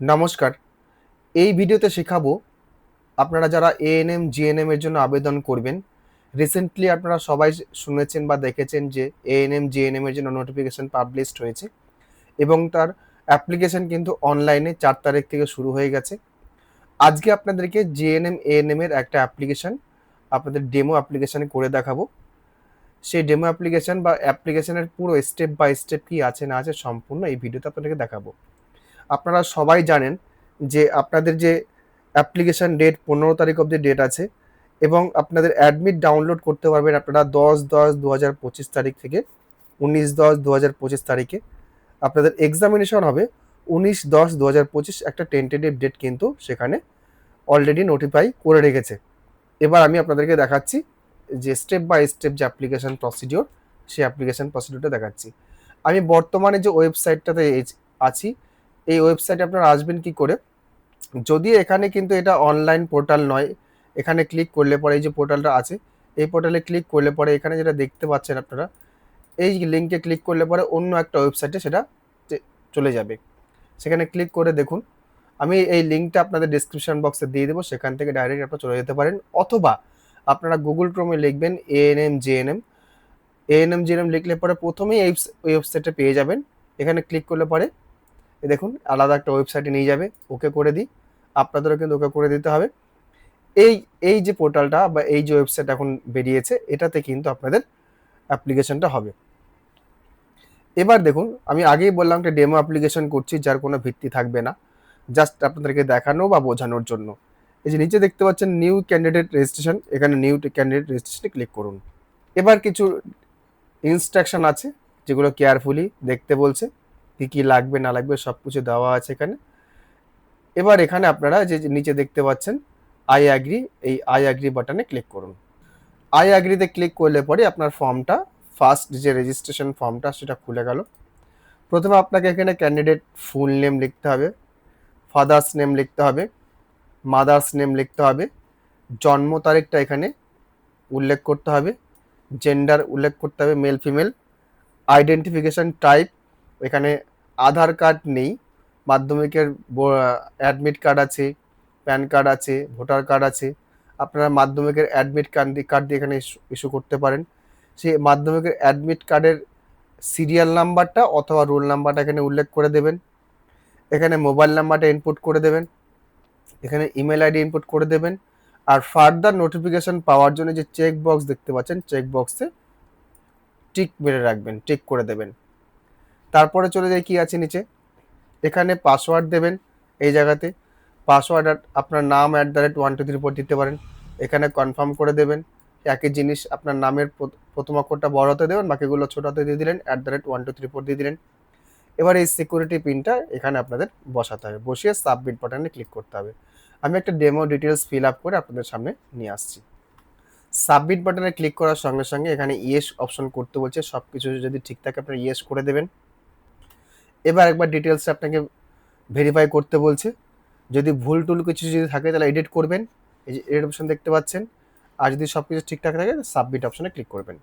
নমস্কার। এই ভিডিওতে শেখাবো আপনারা যারা এএনএম জিএনএম এর জন্য আবেদন করবেন রিসেন্টলি আপনারা সবাই শুনেছেন বা দেখেছেন যে এএনএম জিএনএম এর জন্য নোটিফিকেশন পাবলিশড হয়েছে এবং তার অ্যাপ্লিকেশন কিন্তু অনলাইনে চার তারিখ থেকে শুরু হয়ে গেছে। আজকে আপনাদেরকে জিএনএম এএনএম এর একটা অ্যাপ্লিকেশন আপনাদের ডেমো অ্যাপ্লিকেশানে করে দেখাবো। সেই ডেমো অ্যাপ্লিকেশন বা অ্যাপ্লিকেশনের পুরো স্টেপ বাই স্টেপ কি আছে না আছে সম্পূর্ণ এই ভিডিওতে আপনাদেরকে দেখাবো। আপনারা সবাই জানেন যে আপনাদের যে অ্যাপ্লিকেশন ডেট পনেরো তারিখ অবধি ডেট আছে এবং আপনাদের অ্যাডমিট ডাউনলোড করতে পারবেন আপনারা দশ দশ দু হাজার পঁচিশ তারিখ থেকে উনিশ দশ দু হাজার পঁচিশ তারিখে। আপনাদের এক্সামিনেশন হবে উনিশ দশ দু হাজার পঁচিশ একটা টেন্টেটিভ ডেট কিন্তু সেখানে অলরেডি নোটিফাই করে রেখেছে। এবার আমি আপনাদেরকে দেখাচ্ছি যে স্টেপ বাই স্টেপ যে অ্যাপ্লিকেশন প্রসিডিওর সেই অ্যাপ্লিকেশন প্রসিডিওরটা দেখাচ্ছি। আমি বর্তমানে যে ওয়েবসাইটটাতে আছি এই ওয়েবসাইটে আপনারা আসবেন কি করে? যদি এখানে কিন্তু এটা অনলাইন পোর্টাল নয়, এখানে ক্লিক করলে পরে এই যে পোর্টালটা আছে, এই পোর্টালে ক্লিক করলে পরে এখানে যেটা দেখতে পাচ্ছেন আপনারা, এই লিঙ্কে ক্লিক করলে পরে অন্য একটা ওয়েবসাইটে সেটা চলে যাবে। সেখানে ক্লিক করে দেখুন, আমি এই লিঙ্কটা আপনাদের ডিসক্রিপশন বক্সে দিয়ে দেবো, সেখান থেকে ডাইরেক্ট আপনারা চলে যেতে পারেন, অথবা আপনারা গুগল ক্রোমে লিখবেন এএনএম জেএনএম এএনএম জেএনএম লিখলে পরে প্রথমেই এই ওয়েবসাইটে পেয়ে যাবেন। এখানে ক্লিক করলে পরে দেখুন, আলাদা একটা ওয়েবসাইটে নিয়ে যাবে, ওকে করে দিই। আপনাদেরও কিন্তু ওকে করে দিতে হবে। এই এই যে পোর্টালটা বা এই যে ওয়েবসাইট এখন বেরিয়েছে, এটাতে কিন্তু আপনাদের অ্যাপ্লিকেশনটা হবে। এবার দেখুন, আমি আগেই বললাম একটা ডেমো অ্যাপ্লিকেশন করছি, যার কোনো ভিত্তি থাকবে না। জাস্ট আপনাদেরকে দেখানো বা বোঝানোর জন্য। এই যে নিচে দেখতে পাচ্ছেন নিউ ক্যান্ডিডেট রেজিস্ট্রেশন এখানে নিউ ক্যান্ডিডেট রেজিস্ট্রেশনে ক্লিক করুন। এবার কিছু ইনস্ট্রাকশন আছে, যেগুলো কেয়ারফুলি দেখতে বলছে। কী কী লাগবে, না লাগবে সব কিছু দেওয়া আছে এখানে। এবার এখানে আপনারা যে নিচে দেখতে পাচ্ছেন আই অ্যাগ্রি এই আই অ্যাগ্রি বাটনে ক্লিক করুন। আই অ্যাগ্রিতে ক্লিক করলে পরে আপনার ফর্মটা ফার্স্ট যে রেজিস্ট্রেশন ফর্মটা সেটা খুলে গেল। প্রথমে আপনাকে এখানে ক্যান্ডিডেট ফুল নেম লিখতে হবে ফাদার্স নেম লিখতে হবে মাদার্স নেম লিখতে হবে, জন্ম তারিখটা এখানে উল্লেখ করতে হবে জেন্ডার উল্লেখ করতে হবে মেল ফিমেল আইডেন্টিফিকেশান টাইপ এখানে আধার কার্ড নেই, মাধ্যমিকের অ্যাডমিট কার্ড আছে প্যান কার্ড আছে ভোটার কার্ড আছে। আপনারা মাধ্যমিকের অ্যাডমিট কার্ড দিয়ে কার্ড দিয়ে এখানে ইস্যু করতে পারেন। সেই মাধ্যমিকের অ্যাডমিট কার্ডের সিরিয়াল নাম্বারটা অথবা রোল নাম্বারটা এখানে উল্লেখ করে দেবেন। এখানে মোবাইল নাম্বারটা ইনপুট করে দেবেন। এখানে ইমেল আইডি ইনপুট করে দেবেন। আর ফার্দার নোটিফিকেশন পাওয়ার জন্য যে চেক বক্স দেখতে পাচ্ছেন চেক বক্সে টিক মেরে রাখবেন টিক করে দেবেন। তারপরে চলে যায় কি আছে নিচে? এখানে পাসওয়ার্ড দেবেন এই জায়গাতে। পাসওয়ার্ড আপনার নাম at the rate one two three four দিতে পারেন। এখানে কনফার্ম করে দেবেন। একই জিনিস আপনার নামের প্রথম অক্ষরটা বড় হতে দেবেন, বাকিগুলো ছোট হতে দিয়ে দিলেন at the rate one two three four দিয়ে দিলেন। এবার এই সিকিউরিটি পিনটা এখানে আপনাদের বসাতে হবে। বসিয়ে সাবমিট বাটনে ক্লিক করতে হবে। আমি একটা ডেমো ডিটেলস ফিল আপ করে আপনাদের সামনে নিয়ে আসছি। সাবমিট বাটনে ক্লিক করার সঙ্গে সঙ্গে এখানে ইয়েস অপশন করতে বলছে। সব কিছু যদি ঠিক থাকে আপনারা ইয়েস করে দেবেন। এবার একবার ডিটেলস আপনাকে ভেরিফাই করতে বলছে। যদি ভুল টুল কিছু যদি থাকে, তাহলে এডিট করবেন। এই যে এডিট অপশন দেখতে পাচ্ছেন। আর যদি সব কিছু ঠিকঠাক থাকে সাবমিট অপশনে ক্লিক করবেন।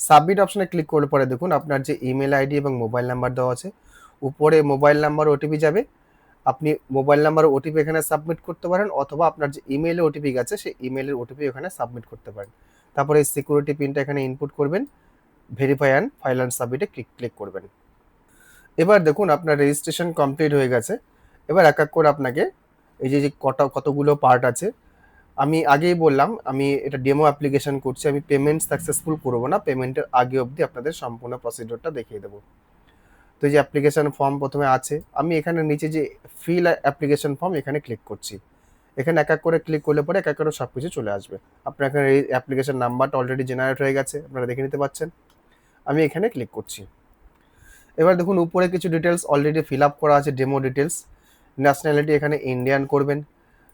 সাবমিট অপশনে ক্লিক করলে পরে দেখুন, আপনার যে ইমেল আইডি এবং মোবাইল নাম্বার দেওয়া আছে, উপরে মোবাইল নাম্বার ওটিপি যাবে। আপনি মোবাইল নাম্বার ওটিপি এখানে সাবমিট করতে পারেন, অথবা আপনার যে ইমেলে ওটিপি গেছে, সেই ইমেলের ওটিপি এখানে সাবমিট করতে পারেন। তারপরে সিকিউরিটি পিনটা এখানে ইনপুট করবেন। ভেরিফাই অ্যান্ড ফাইল অ্যান্ড সাবমিটে ক্লিক ক্লিক করবেন। এবার দেখুন আপনার রেজিস্ট্রেশন কমপ্লিট হয়ে গেছে। এবার এক এক করে আপনাকে এই যে যে কটা, কতগুলো পার্ট আছে, আমি আগেই বললাম, আমি এটা ডেমো অ্যাপ্লিকেশন করছি, আমি পেমেন্ট সাকসেসফুল করব না পেমেন্টের আগে অবধি আপনাদের সম্পূর্ণ প্রসিডিওরটা দেখিয়ে দেবো। তো এই যে অ্যাপ্লিকেশন ফর্ম প্রথমে আছে, আমি এখানে নিচে যে ফিল অ্যাপ্লিকেশন ফর্ম এখানে ক্লিক করছি। এখানে এক এক করে ক্লিক করলে পরে এক এক করে সব কিছু চলে আসবে। আপনার এখানে এই অ্যাপ্লিকেশন নাম্বারটা অলরেডি জেনারেট হয়ে গেছে, আপনারা দেখে নিতে পাচ্ছেন আমি এখানে ক্লিক করছি। এবার দেখুন, উপরে কিছু ডিটেলস অলরেডি ফিল আপ করা আছে ডেমো ডিটেলস ন্যাশনালিটি এখানে ইন্ডিয়ান করবেন,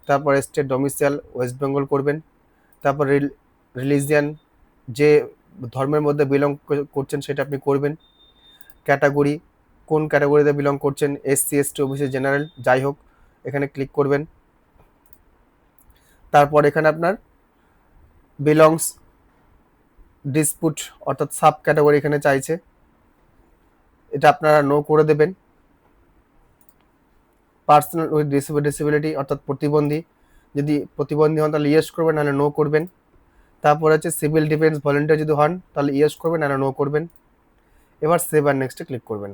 তারপর স্টেট ডোমিসাইল ওয়েস্ট বেঙ্গল করবেন, তারপর রিলিজিয়ান যে ধর্মের মধ্যে বিলং করছেন সেটা আপনি করবেন। ক্যাটাগরি কোন ক্যাটাগরিতে বিলং করছেন এসসি এসটি ওবিসি জেনারেল যাই হোক, এখানে ক্লিক করবেন। তারপর এখানে আপনার বিলংস ডিসপুট অর্থাৎ সাব ক্যাটাগরি এখানে চাইছে। এটা আপনারা নো করে দেবেন। পার্সোনাল উইথ ডিসেবিলিটি অর্থাৎ প্রতিবন্ধী। যদি প্রতিবন্ধী হন তাহলে ইয়েস করবেন, নাহলে নো করবেন। তারপর হচ্ছে সিভিল ডিফেন্স ভলেন্টিয়ার যদি হন, তাহলে ইয়েস করবেন, নাহলে নো করবেন। এবার সেভ আর নেক্সটে ক্লিক করবেন।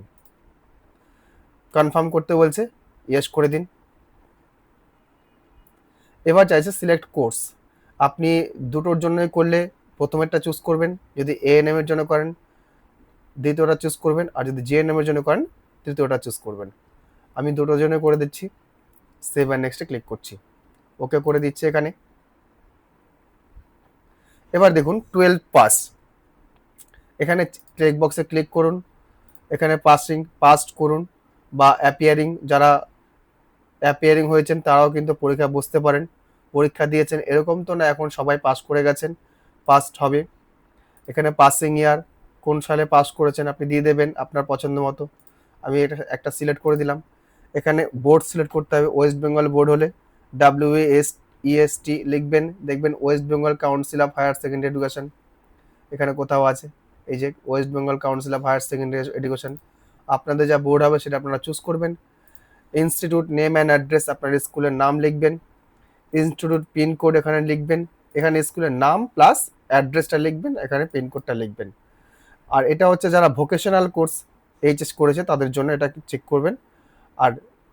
কনফার্ম করতে বলছে ইয়েস করে দিন। এবার চাইছে সিলেক্ট কোর্স আপনি দুটোর জন্যই করলে প্রথমেরটা চুজ করবেন। যদি এএনএম এর জন্য করেন দ্বিতীয়টা চুজ করবেন, আর যদি জিএনএম এর জন্য করেন, তৃতীয়টা চুজ করবেন। আমি দুটোর জন্য করে দিচ্ছি সেভ অ্যান্ড নেক্সটে ক্লিক করছি। ওকে করে দিচ্ছি এখানে। এবার দেখুন টুয়েলভ পাস এখানে চেক বক্সে ক্লিক করুন, এখানে পাসিং পাস্ট করুন, বা অ্যাপিয়ারিং যারা অ্যাপিয়ারিং হয়েছেন, তারাও কিন্তু পরীক্ষা বসতে পারেন। পরীক্ষা দিয়েছেন, এরকম তো না, এখন সবাই পাস করে গেছেন পাস্ট হবে। এখানে পাসিং ইয়ার কোন সালে পাস করেছেন আপনি দিয়ে দেবেন আপনার পছন্দ মতো। আমি এটা একটা সিলেক্ট করে দিলাম। এখানে বোর্ড সিলেক্ট করতে হবে ওয়েস্ট বেঙ্গল বোর্ড হলে ডাব্লিউ এস ইএসটি লিখবেন, দেখবেন West Bengal council of higher secondary education এখানে কোথাও আছে। এই যে West Bengal council of higher secondary education আপনাদের যা বোর্ড হবে সেটা আপনারা চুজ করবেন। ইনস্টিটিউট নেম অ্যান্ড অ্যাড্রেস আপনার স্কুলের নাম লিখবেন। ইনস্টিটিউট পিনকোড এখানে লিখবেন। এখানে স্কুলের নাম প্লাস অ্যাড্রেসটা লিখবেন, এখানে পিনকোডটা লিখবেন। আর এটা হচ্ছে যারা ভোকেশনাল কোর্স এইচএস করেছে, তাদের জন্য এটা চেক করবেন। আর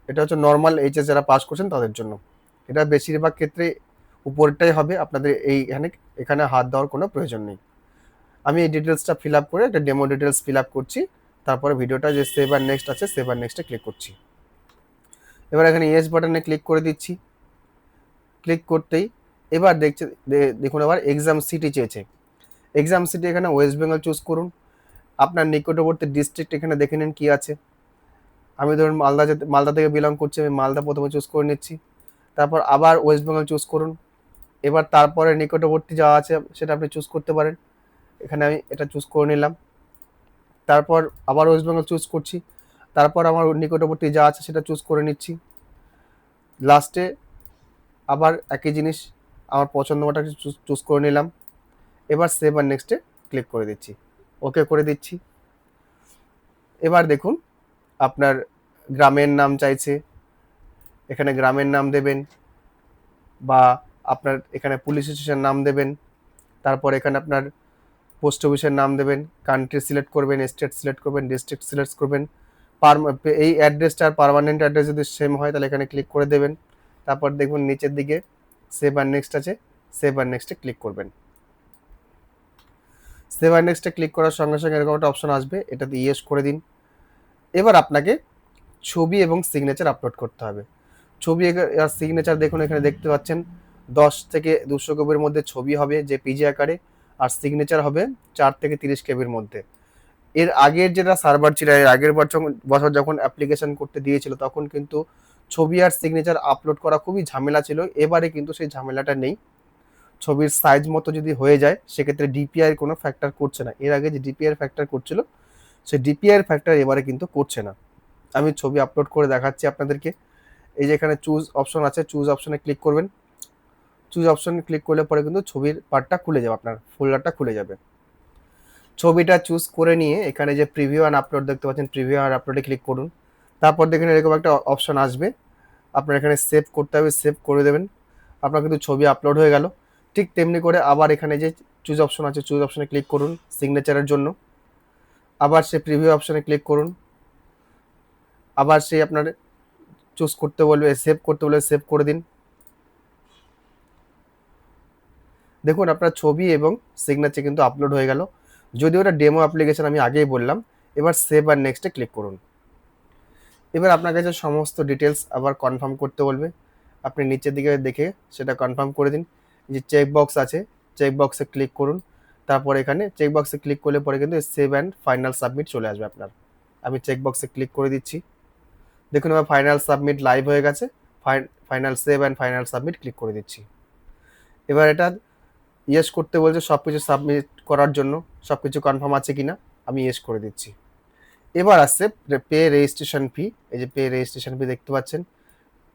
এটা হচ্ছে নর্মাল এইচএস যারা পাস করছেন, তাদের জন্য। এটা বেশিরভাগ ক্ষেত্রে উপরটাই হবে, আপনাদের এই এখানে এখানে হাত দেওয়ার কোনো প্রয়োজন নেই। আমি এই ডিটেলসটা ফিল আপ করে একটা ডেমো ডিটেলস ফিল আপ করছি, তারপরে ভিডিওটা যে সেভ আর নেক্সট আছে সেভ আর নেক্সটে ক্লিক করছি। এবার এখানে ইয়েস বাটনে ক্লিক করে দিচ্ছি। ক্লিক করতেই এবার দেখছে দেখুন আবার এক্সাম সিটি চেয়েছে। এক্সাম সিটি এখানে ওয়েস্ট বেঙ্গল চুজ করুন। আপনার নিকটবর্তী ডিস্ট্রিক্ট এখানে দেখে নিন কী আছে। আমি ধরুন মালদা মালদা থেকে বিলং করছি, আমি মালদা প্রথমে চুজ করে নিচ্ছি। তারপর আবার ওয়েস্ট বেঙ্গল চুজ করুন। এবার তারপরে নিকটবর্তী যা আছে, সেটা আপনি চুজ করতে পারেন। এখানে আমি এটা চুজ করে নিলাম। তারপর আবার ওয়েস্ট বেঙ্গল চুজ করছি। তারপর আমার নিকটবর্তী যা আছে, সেটা চুজ করে নিচ্ছি। লাস্টে আবার একই জিনিস, আমার পছন্দ মতো চুজ করে নিলাম। এবার সেভ আর নেক্সটে ক্লিক করে দিচ্ছি। ওকে করে দিচ্ছি। এবার দেখুন, আপনার গ্রামের নাম চাইছে, এখানে গ্রামের নাম দেবেন বা আপনার এখানে পুলিশ স্টেশন নাম দেবেন, তারপর এখানে আপনার পোস্ট অফিসের নাম দেবেন কান্ট্রি সিলেক্ট করবেন স্টেট সিলেক্ট করবেন ডিস্ট্রিক্ট সিলেক্ট করবেন এই অ্যাড্রেসটা পারমানেন্ট অ্যাড্রেস যদি সেম হয়, তাহলে এখানে ক্লিক করে দেবেন, তারপর দেখুন নিচের দিকে সেভ আর নেক্সট আছে সেভ আর নেক্সটে ক্লিক করবেন। সেভ আর নেক্সটে ক্লিক করার সঙ্গে সঙ্গে এরকম একটা অপশন আসবে, এটাতে ইয়েস করে দিন। এবার আপনাকে ছবি এবং সিগনেচার আপলোড করতে হবে। ছবি আর সিগনেচার দেখুন, এখানে দেখতে পাচ্ছেন, দশ থেকে দুশো কেবির মধ্যে ছবি হবে যে পিজি আকারে, আর সিগনেচার হবে চার থেকে তিরিশ কেবির মধ্যে। এর আগের যেটা সার্ভার ছিল, এর আগের বছর যখন অ্যাপ্লিকেশন করতে দিয়েছিল, তখন কিন্তু ছবি আর সিগনেচার আপলোড করা খুবই ঝামেলা ছিল। এবারে কিন্তু সেই ঝামেলাটা নেই। ছবির সাইজ মতো যদি হয়ে যায়, সেক্ষেত্রে ডিপিআই কোনো ফ্যাক্টর করছে না। এর আগে যে ডিপিআই ফ্যাক্টর করছিল, সে ডিপিআই ফ্যাক্টর এবারে কিন্তু করছে না। আমি ছবি আপলোড করে দেখাচ্ছি আপনাদেরকে। এই যে এখানে চুজ অপশন আছে চুজ অপশনে ক্লিক করবেন। চুজ অপশনে ক্লিক করলে পরে কিন্তু ছবির পার্টটা খুলে যাবে, আপনার ফোল্ডারটা খুলে যাবে। ছবিটা চুজ করে নিয়ে এখানে যে প্রিভিউ অ্যান্ড আপলোড দেখতে পাচ্ছেন প্রিভিউ অ্যান্ড আপলোডে ক্লিক করুন। তারপর দেখেন এরকম একটা অপশন আসবে। আপনার এখানে সেভ করতে হবে সেভ করে দেবেন। আপনার কিন্তু ছবি আপলোড হয়ে গেল। ঠিক তেমনি করে আবার এখানে যে চুজ অপশন আছে চুজ অপশনে ক্লিক করুন সিগনেচারের জন্য। আবার সে প্রিভিউ অপশনে ক্লিক করুন। আবার সে আপনার চুজ করতে বলবে সেভ করতে বলবে সেভ করে দিন। দেখুন আপনার ছবি এবং সিগনেচার কিন্তু আপলোড হয়ে গেল। যদি ওটা ডেমো অ্যাপ্লিকেশন আমি আগেই বললাম, এবার সেভ আর নেক্সটে ক্লিক করুন। এবার আপনার কাছে সমস্ত ডিটেলস আবার কনফার্ম করতে বলবে। আপনি নিচের দিকে দেখে সেটা কনফার্ম করে দিন। যে চেক বক্স আছে চেক বক্সে ক্লিক করুন। তারপর এখানে চেক বক্সে ক্লিক করলে পরে কিন্তু সেভ অ্যান্ড ফাইনাল সাবমিট চলে আসবে আপনার। আমি চেক বক্সে ক্লিক করে দিচ্ছি। দেখুন এবার ফাইনাল সাবমিট লাইভ হয়ে গেছে। Final save and final submit click করে দিচ্ছি। এবার এটা ইয়েস করতে বলছে সব কিছু সাবমিট করার জন্য। সব কিছু কনফার্ম আছে কিনা আমি ইয়েস করে দিচ্ছি। এবার আসছে পে রেজিস্ট্রেশন ফি এই যে পে রেজিস্ট্রেশন ফি দেখতে পাচ্ছেন।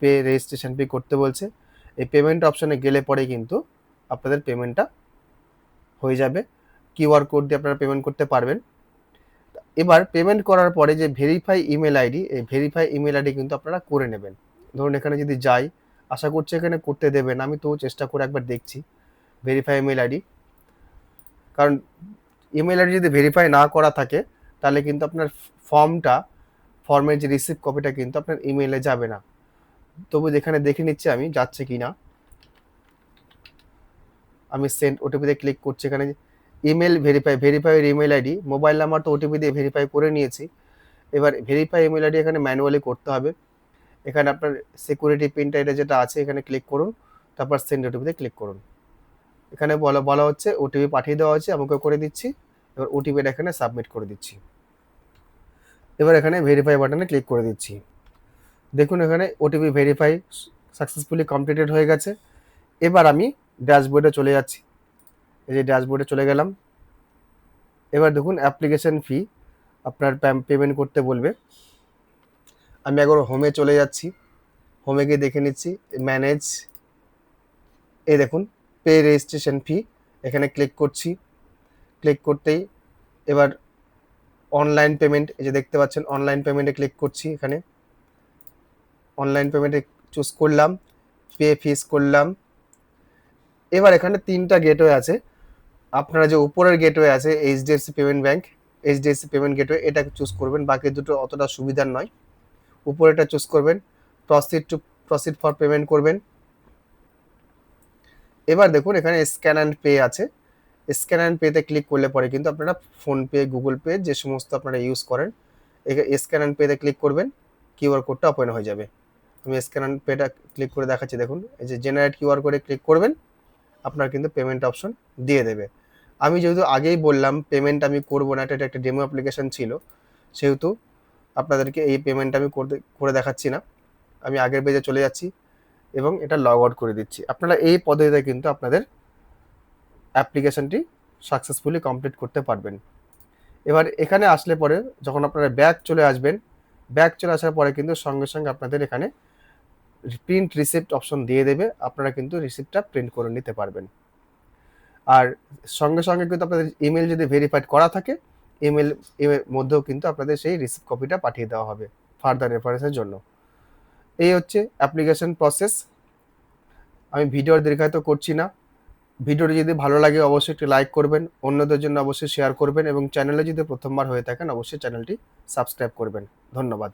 পে রেজিস্ট্রেশন ফি করতে বলছে। এই পেমেন্ট অপশানে গেলে পরে কিন্তু আপনাদের পেমেন্টটা হয়ে যাবে। কিউআর কোড দিয়ে আপনারা পেমেন্ট করতে পারবেন। এবার পেমেন্ট করার পরে যে ভেরিফাই ইমেল আইডি এই ভেরিফাই ইমেল আইডি কিন্তু আপনারা করে নেবেন। ধরুন এখানে যদি যাই, আশা করছি এখানে করতে দেবেন, আমি তো চেষ্টা করে একবার দেখছি ভেরিফাই ইমেল আইডি কারণ ইমেল আইডি যদি ভেরিফাই না করা থাকে, তাহলে কিন্তু আপনার ফর্মটা ফর্মের যে রিসিভ কপিটা কিন্তু আপনার ইমেলে যাবে না। তবু যেখানে দেখে নিচ্ছি আমি যাচ্ছে কি না। আমি সেন্ড ওটিপিতে ক্লিক করছি এখানে। Email verify verify email ID mobile number তো ওটিপি দিয়ে ভেরিফাই করে নিয়েছি। এবার ভেরিফাই ইমেল আইডি এখানে ম্যানুয়ালি করতে হবে। এখানে আপনার সিকিউরিটি পিনটা এটা যেটা আছে এখানে ক্লিক করুন, তারপর সেন্ড ওটিপিতে ক্লিক করুন। এখানে বলা বলা হচ্ছে ওটিপি পাঠিয়ে দেওয়া হচ্ছে আমাকে করে দিচ্ছি। এবার ওটিপিটা এখানে সাবমিট করে দিচ্ছি। এবার এখানে ভেরিফাই বাটনে ক্লিক করে দিচ্ছি। দেখুন এখানে ওটিপি ভেরিফাই সাকসেসফুলি কমপ্লিটেড হয়ে গেছে। এবার আমি ড্যাশবোর্ডে চলে যাচ্ছি। এই যে ড্যাশবোর্ডে চলে গেলাম। এবার দেখুন অ্যাপ্লিকেশন ফি আপনার পেমেন্ট করতে বলবে। আমি একবার হোমে চলে যাচ্ছি। হোমে গিয়ে দেখে নিচ্ছি ম্যানেজ এই দেখুন পে রেজিস্ট্রেশন ফি এখানে ক্লিক করছি। ক্লিক করতেই এবার অনলাইন পেমেন্ট এই যে দেখতে পাচ্ছেন অনলাইন পেমেন্টে ক্লিক করছি এখানে। অনলাইন পেমেন্টে চুজ করলাম পে ফিস করলাম। এবার এখানে তিনটা গেটওয়ে আছে। আপনারা যে উপরের গেটওয়ে আছে HDFC payment bank HDFC payment gateway এটা চুজ করবেন, বাকি দুটো অতটা সুবিধার নয়। উপরেটা চুজ করবেন proceed to proceed for payment করবেন। এবার দেখুন, এখানে স্ক্যান অ্যান্ড পে আছে। স্ক্যান অ্যান্ড পেতে ক্লিক করলে পরে কিন্তু আপনারা ফোনপে গুগল পে যে সমস্ত আপনারা ইউজ করেন স্ক্যান অ্যান্ড পেতে ক্লিক করবেন কিউআর কোডটা ওপেন হয়ে যাবে। আমি স্ক্যান পেটা ক্লিক করে দেখাচ্ছি, দেখুন। এই যে জেনারেট কিউআর কোডে ক্লিক করবেন, আপনার কিন্তু পেমেন্ট অপশন দিয়ে দেবে। আমি যেহেতু আগেই বললাম পেমেন্ট আমি করব না, এটা একটা ডেমো অ্যাপ্লিকেশন ছিল, সেহেতু আপনাদেরকে এই পেমেন্ট আমি করতে, করে দেখাচ্ছি না। আমি আগের পেজে চলে যাচ্ছি এবং এটা লগ আউট করে দিচ্ছি। আপনারা এই পদ্ধতিতে কিন্তু আপনাদের অ্যাপ্লিকেশনটি সাকসেসফুলি কমপ্লিট করতে পারবেন। এবার এখানে আসলে পরে যখন আপনারা ব্যাক চলে আসবেন ব্যাক চলে আসার পরে কিন্তু সঙ্গে সঙ্গে আপনাদের এখানে প্রিন্ট রিসিপ্ট অপশন দিয়ে দেবে, আপনারা কিন্তু রিসিপ্টটা প্রিন্ট করে নিতে পারবেন। আর সঙ্গে সঙ্গে কিন্তু আপনাদের ইমেল যদি ভেরিফাইড করা থাকে ইমেল মধ্যেও কিন্তু আপনাদের সেই রিসিপ্ট কপিটা পাঠিয়ে দেওয়া হবে ফার্দার রেফারেন্সের জন্য। এই হচ্ছে অ্যাপ্লিকেশন প্রসেস আমি ভিডিও দীর্ঘায়িত করছি না। ভিডিওটি যদি ভালো লাগে অবশ্যই একটি লাইক করবেন, অন্যদের জন্য অবশ্যই শেয়ার করবেন এবং চ্যানেলে যদি প্রথমবার হয়ে থাকেন, অবশ্যই চ্যানেলটি সাবস্ক্রাইব করবেন। ধন্যবাদ।